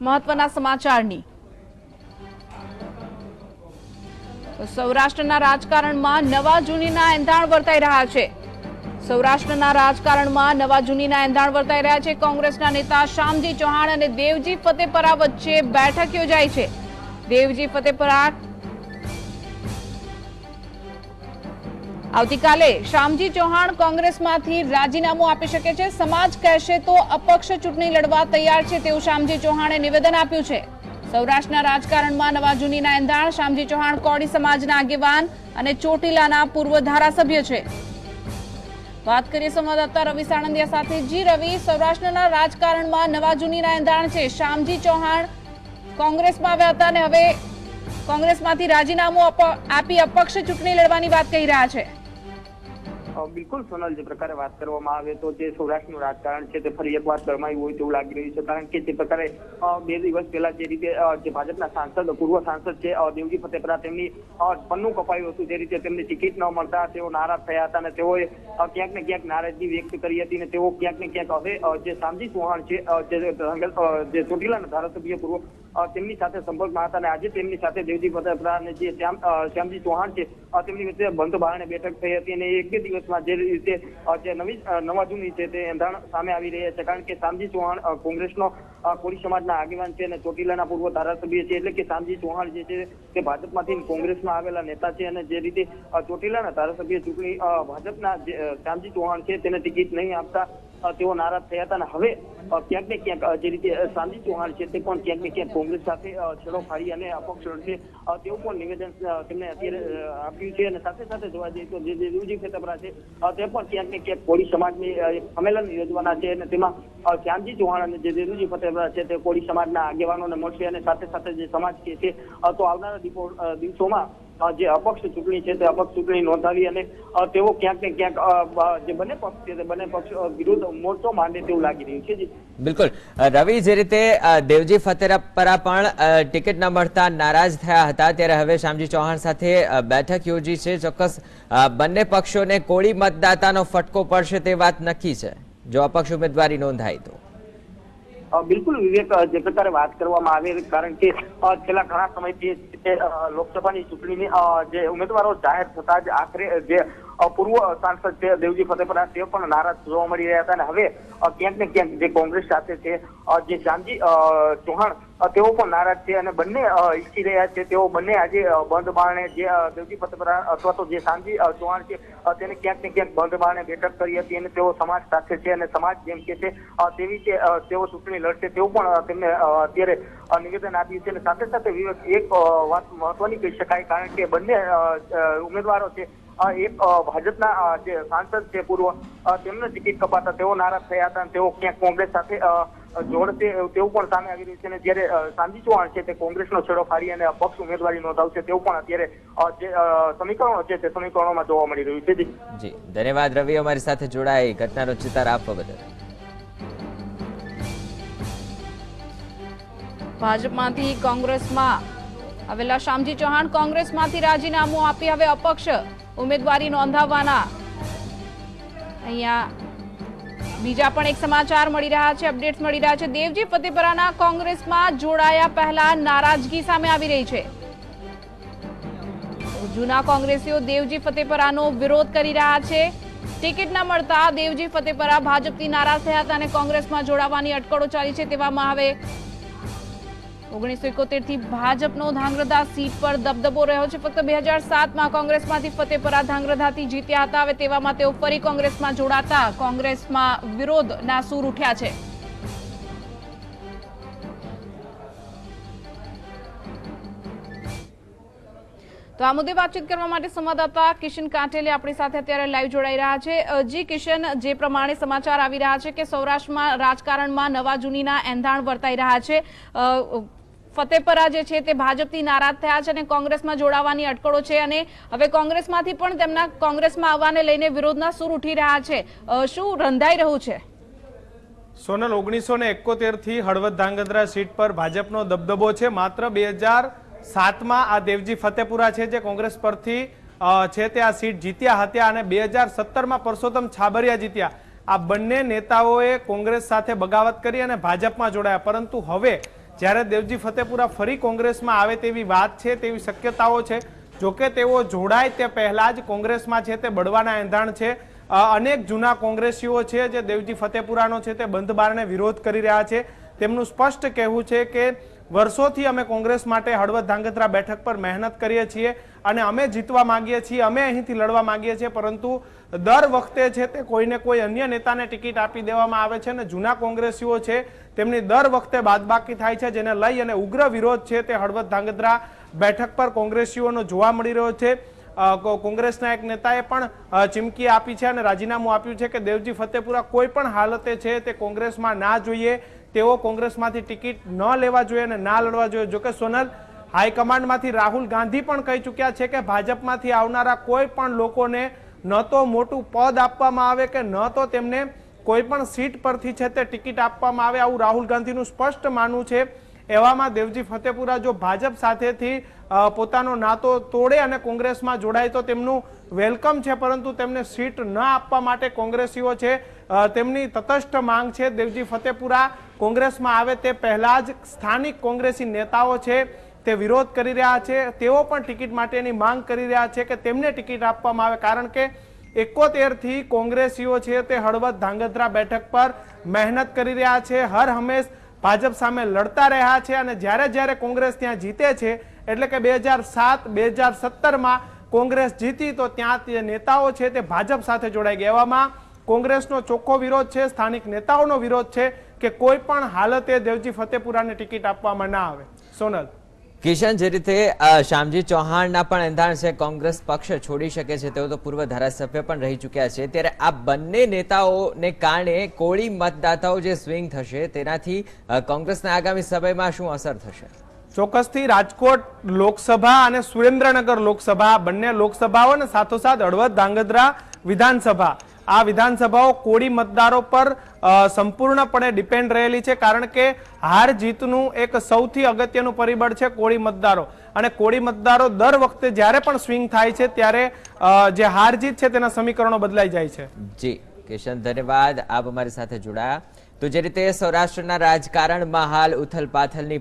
મહત્વના સમાચારની. સૌરાષ્ટ્રના રાજકારણમાં નવા જૂનીના એંધાણ વર્તાઈ રહ્યા છે. સૌરાષ્ટ્રના રાજકારણમાં નવા જૂનીના એંધાણ વર્તાઈ રહ્યા છે. કોંગ્રેસના નેતા શ્યામજી ચૌહાણ અને દેવજી ફતેપરા વચ્ચે બેઠક યોજાઈ છે. દેવજી ફતેપરા આવતીકાલે શ્યામજી ચૌહાણ કોંગ્રેસમાંથી રાજીનામું આપી શકે છે. સમાજ કહેશે તો અપક્ષ ચૂંટણી લડવા તૈયાર છે તેવું શ્યામજી ચૌહાણે નિવેદન આપ્યું છે. સૌરાષ્ટ્રના રાજકારણમાં નવા જૂનીના એંધાણ શ્યામજી ચૌહાણ કોળી સમાજના આગેવાન અને ચોટીલાના પૂર્વ ધારાસભ્ય છે. વાત કરીએ સંવાદદાતા રવિ સાણંદિયા સાથે. જી રવિ, સૌરાષ્ટ્રના રાજકારણમાં નવા જૂનીના એંધાણ છે. શ્યામજી ચૌહાણ કોંગ્રેસમાં આવ્યા હતા અને હવે કોંગ્રેસમાંથી રાજીનામું આપી અપક્ષ ચૂંટણી લડવાની વાત કહી રહ્યા છે. બિલકુલ સોનલ, જે પ્રકારે વાત કરવામાં આવે તો જે સૌરાષ્ટ્રનું રાજકારણ છે તે ફરી એકવાર ગરમાયું હોય તેવું લાગી રહ્યું છે. કારણ કે જે પ્રકારે બે દિવસ પહેલા જે રીતે જે ભાજપના સાંસદ, પૂર્વ સાંસદ છે દેવજી ફતેપરા તેમની પન્નું કપાયું હતું. જે રીતે તેમને ટિકિટ ન મળતા તેઓ નારાજ થયા હતા અને તેઓએ ક્યાંક ને ક્યાંક નારાજગી વ્યક્ત કરી હતી અને તેઓ ક્યાંક ને ક્યાંક હવે જે સામજી ચૌહાણ છે જે ચોટીલાના ધારાસભ્ય પૂર્વ તેમની સાથે સંપર્કમાં હતા અને આજે તેમની સાથે દેવજી ફતેપરા અને જે શ્યામ શ્યામજી ચૌહાણ છે તેમની વચ્ચે બંધ બારણે બેઠક થઈ હતી અને એક દિવસમાં જે રીતે જે નવી નવા જૂની છે તે એંધાણ સામે આવી રહ્યા છે. કારણ કે શ્યામજી ચૌહાણ કોંગ્રેસનો કોળી સમાજના આગેવાન છે અને ચોટીલાના પૂર્વ ધારાસભ્ય છે એટલે કે શ્યામજી ચૌહાણ જે છે તે ભાજપમાંથી કોંગ્રેસમાં આવેલા નેતા છે અને જે રીતે ચોટીલાના ધારાસભ્ય ચૂંટણી ભાજપના શ્યામજી ચૌહાણ છે તેને ટિકિટ નહીં આપતા તેઓ નારાજ થયા હતા અને હવે ક્યાંક ને ક્યાંક જે રીતે સાંજી ચૌહાણ છે તે પણ ક્યાંક ને ક્યાંક કોંગ્રેસ સાથે છેડો ફાડી અને અપક્ષ છે તેવું પણ નિવેદન તેમને અત્યારે આપ્યું છે અને સાથે સાથે જોવા જઈએ તો જે દેવજી ફેતપરા છે તે પણ ક્યાંક ને ક્યાંક કોળી સમાજની સંમેલન યોજવાના છે અને તેમાં શ્યામજી ચૌહાણ અને જે દેવજી ફતેપરા છે તે કોળી સમાજના આગેવાનોને મળશે અને સાથે સાથે જે સમાજ કે છે તો આવનારા દિવસોમાં જે અપક્ષ ચૂંટણી છે તે અપક્ષ ચૂંટણી નોંધાવી અને તેઓ ક્યાંક ને ક્યાંક જે બંને પક્ષ છે તે બંને પક્ષ વિરુદ્ધ મોરચો માંડે તેવું લાગી રહ્યું છે બિલકુલ. રવિ, જે રીતે દેવજી ફતેપરા પણ ટિકિટ ન મળતા નારાજ થયા હતા, ત્યારે હવે શ્યામજી ચૌહાણ સાથે બેઠક યોજી છે. ચોક્કસ બંને પક્ષોને કોળી મતદાતાનો ફટકો પડશે તે વાત નક્કી છે. જો અપક્ષ ઉમેદવારી નોંધાય તો. બિલકુલ વિવેક જે પ્રકારે વાત કરવામાં આવે કારણ કે છેલ્લા ઘણા સમયથી લોકસભાની ચૂંટણીની જે ઉમેદવારો જાહેર થતા જ આખરે જે પૂર્વ સાંસદ છે, દેવજી ફતેપરા તે પણ નારાજ જોવા મળી રહ્યા હતા. અને હવે ક્યાંક ને ક્યાંક જે કોંગ્રેસ સાથે છે જે શ્યામજી ચૌહાણ તેઓ પણ નારાજ છે અને બંને ઈચ્છી રહ્યા છે. તેઓ બંને આજે બંધ બારણે જે દેવજી પતપરા અથવા તો જે અ, ચૌહાણ છે તેને ક્યાંક ને ક્યાંક બંધ બારણે બેઠક કરી હતી અને તેઓ સમાજ સાથે છે અને સમાજ જેમ કે છે તેવી કે તેઓ ચૂંટણી લડશે તેવું પણ તેમને અત્યારે નિવેદન આપ્યું છે અને સાથે સાથે વિવેક એક વાત મહત્વની કહી શકાય કારણ કે બંને ઉમેદવારો છે એક ભાજપના જે સાંસદ છે પૂર્વ તેમને ટિકિટ કપાતા તેઓ નારાજ થયા હતા અને તેઓ ક્યાંક કોંગ્રેસ સાથે જોડશે તેવું પણ સામે આવી રહ્યું છે અને જ્યારે સાંજી શાંતિ ચૌહાણ છે તે કોંગ્રેસનો છેડો ફાડી અને અપક્ષ ઉમેદવારી નોંધાવશે તેવું પણ અત્યારે જે સમીકરણો છે તે સમીકરણોમાં જોવા મળી રહ્યું છે. જી. જી. ધન્યવાદ રવિ અમારી સાથે જોડાઈ. ઘટનાનો ચિતાર આપવા બદલ. ભાજપમાંથી કોંગ્રેસમાં આવેલા શ્યામજી ચૌહાણ કોંગ્રેસમાંથી રાજીનામું આપી હવે અપક્ષ ઉમેદવારી નોંધાવવાના. અહીંયા બીજા પણ એક સમાચાર મળી રહ્યા છે, અપડેટ્સ મળી રહ્યા છે. દેવજી, ફતેપરાના કોંગ્રેસમાં જોડાયા પહેલા નારાજગી સામે આવી રહી છે. જૂના કોંગ્રેસીઓ દેવજી, ફતેપરાનો વિરોધ કરી રહ્યા છે. ટિકિટ ન મળતા દેવજી, ફતેપરા ભાજપથી નારાજ થયા હતા અને કોંગ્રેસમાં જોડાવાની અટકળો ચાલી છે તેવામાં હવે ઓગણીસો એકોતેરથી ભાજપનો ધાંગ્રધા સીટ પર દબદબો રહ્યો છે. ફક્ત બે હજાર સાતમાં કોંગ્રેસમાંથી ફતેપરા ધાંગ્રધાથી જીત્યા હતા. હવે તેવામાં તેઓ ફરી કોંગ્રેસમાં જોડાતા કોંગ્રેસમાં વિરોધના સૂર ઉઠ્યા છે. તો આ મુદ્દે વાતચીત કરવા માટે સંવાદદાતા કિશન કાંટેલી આપણી સાથે અત્યારે લાઈવ જોડાઈ રહ્યા છે. જી કિશન, જે પ્રમાણે સમાચાર આવી રહ્યા છે કે સૌરાષ્ટ્રમાં રાજકારણમાં નવા જૂનીના એંધાણ વર્તાઈ રહ્યા છે. ફતેપરા જે છે તે ભાજપથી નારાજ થયા છે અને કોંગ્રેસમાં જોડાવાની અટકળો છે અને હવે કોંગ્રેસમાંથી પણ તેમના કોંગ્રેસમાં આવવાને લઈને વિરોધના સૂર ઉઠી રહ્યા છે. શું રંધાઈ રહ્યું છે? સોનલ, ઓગણીસો ને એકોતેરથી હળવદ ધાંગધ્રા સીટ પર ભાજપનો દબદબો છે. માત્ર બે હજાર સાતમાં આ દેવજી ફતેપુરા છે જે કોંગ્રેસ પરથી છે તે આ સીટ જીત્યા હતા અને બે હજાર સત્તરમાં પરસોત્તમ છાબરિયા જીત્યા. આ બંને નેતાઓએ કોંગ્રેસ સાથે બગાવત કરી અને ભાજપમાં જોડાયા. પરંતુ હવે જ્યારે દેવજી ફતેપુરા ફરી કોંગ્રેસમાં આવે તેવી વાત છે, તેવી શક્યતાઓ છે. જોકે તેઓ જોડાય તે પહેલાં જ કોંગ્રેસમાં છે, તે બળવાના એંધાણ છે. અનેક જૂના કોંગ્રેસીઓ છે જે દેવજી ફતેપુરાનો છે, તે બંધ બારણે વિરોધ કરી રહ્યા છે. તેમનું સ્પષ્ટ કહેવું છે કે વર્ષોથી અમે કોંગ્રેસ માટે હળવદ ધાંગધ્રા બેઠક પર મહેનત કરીએ છીએ અને અમે જીતવા માંગીએ છીએ, અમે અહીંથી લડવા માંગીએ છીએ, પરંતુ દર વખતે છે તે કોઈને કોઈ અન્ય નેતાને ટિકિટ આપી દેવામાં આવે છે અને જૂના કોંગ્રેસીઓ છે તેમની દર વખતે બાદબાકી થાય છે, જેને લઈ અને ઉગ્ર વિરોધ છે તે હળવદ ધાંગધ્રા બેઠક પર કોંગ્રેસીઓનો જોવા મળી રહ્યો છે. કોંગ્રેસના એક નેતાએ પણ ચીમકી આપી છે અને રાજીનામું આપ્યું છે કે દેવજી ફતેપુરા કોઈ પણ હાલતે છે તે કોંગ્રેસમાં ના જોઈએ, તેઓ કોંગ્રેસમાંથી ટિકિટ ન લેવા જોઈએ અને ના લડવા જોઈએ. જોકે સોનલ, હાઈકમાન્ડમાંથી રાહુલ ગાંધી પણ કહી ચૂક્યા છે કે ભાજપમાંથી આવનારા કોઈ પણ લોકોને ન તો મોટું પદ આપવામાં આવે કે ન તો તેમને કોઈ પણ સીટ પરથી છે તે ટિકિટ આપવામાં આવે. આવું રાહુલ ગાંધીનું સ્પષ્ટ માનવું છે. એવામાં દેવજી ફતેપુરા જો ભાજપ સાથેથી પોતાનો નાતો તોડે અને કોંગ્રેસમાં જોડાય તો તેમનું વેલકમ છે, પરંતુ તેમને સીટ ન આપવા માટે કોંગ્રેસીઓ છે. તેમની તટસ્થ માંગ છે. દેવજી ફતેપુરા કોંગ્રેસમાં આવે તે પહેલાં જ સ્થાનિક કોંગ્રેસી નેતાઓ છે, તે વિરોધ કરી રહ્યા છે. તેઓ પણ ટિકિટ માટેની માંગ કરી રહ્યા છે કે તેમને ટિકિટ આપવામાં આવે, કારણ કે એકોતેરથી કોંગ્રેસીઓ છે તે હળવદ ધાંગધ્રા બેઠક પર મહેનત કરી રહ્યા છે. હર હંમેશ ભાજપ સામે લડતા રહ્યા છે અને જ્યારે જ્યારે કોંગ્રેસ ત્યાં જીતે છે એટલે કે બે હજાર સાત, બે હજાર સત્તરમાં કોંગ્રેસ જીતી તો ત્યાં તે નેતાઓ છે તે ભાજપ સાથે જોડાઈ ગયા. એવામાં કોંગ્રેસનો ચોખ્ખો વિરોધ છે, સ્થાનિક નેતાઓનો વિરોધ છે કે કોઈ પણ હાલતે દેવજી ફતેપુરાને ટિકિટ આપવામાં ના આવે. સોનલ. કિશન, જે રીતે શ્યામજી ચૌહાણના પણ એંધાણ છે, કોંગ્રેસ પક્ષ છોડી શકે છે, તેઓ તો પૂર્વ ધારાસભ્ય પણ રહી ચૂક્યા છે. ત્યારે આ બંને નેતાઓને કારણે કોળી મતદાતાઓ જે સ્વિંગ થશે, તેનાથી કોંગ્રેસના આગામી સમયમાં શું અસર થશે? ચોક્કસથી રાજકોટ લોકસભા અને સુરેન્દ્રનગર લોકસભા બંને લોકસભાઓ અને સાથોસાથ હળવદ ધાંગધ્રા વિધાનસભા. આ વિધાનસભાઓ કોળી મતદારો પર સંપૂર્ણપણે ડિપેન્ડ રહેલી છે કારણ કે હાર જીતનું એક સૌથી અગત્યનું પરિબળ છે કોળી મતદારો. અને કોળી મતદારો દર વખતે જ્યારે પણ સ્વિંગ થાય છે ત્યારે જે હાર જીત છે તેના સમીકરણો બદલાઈ જાય છે. જી, કિશન, ધન્યવાદ. આપ અમારી સાથે જોડાયા. તો જે રીતે સૌરાષ્ટ્રના રાજકારણમાં હાલ ઉથલ પાથલની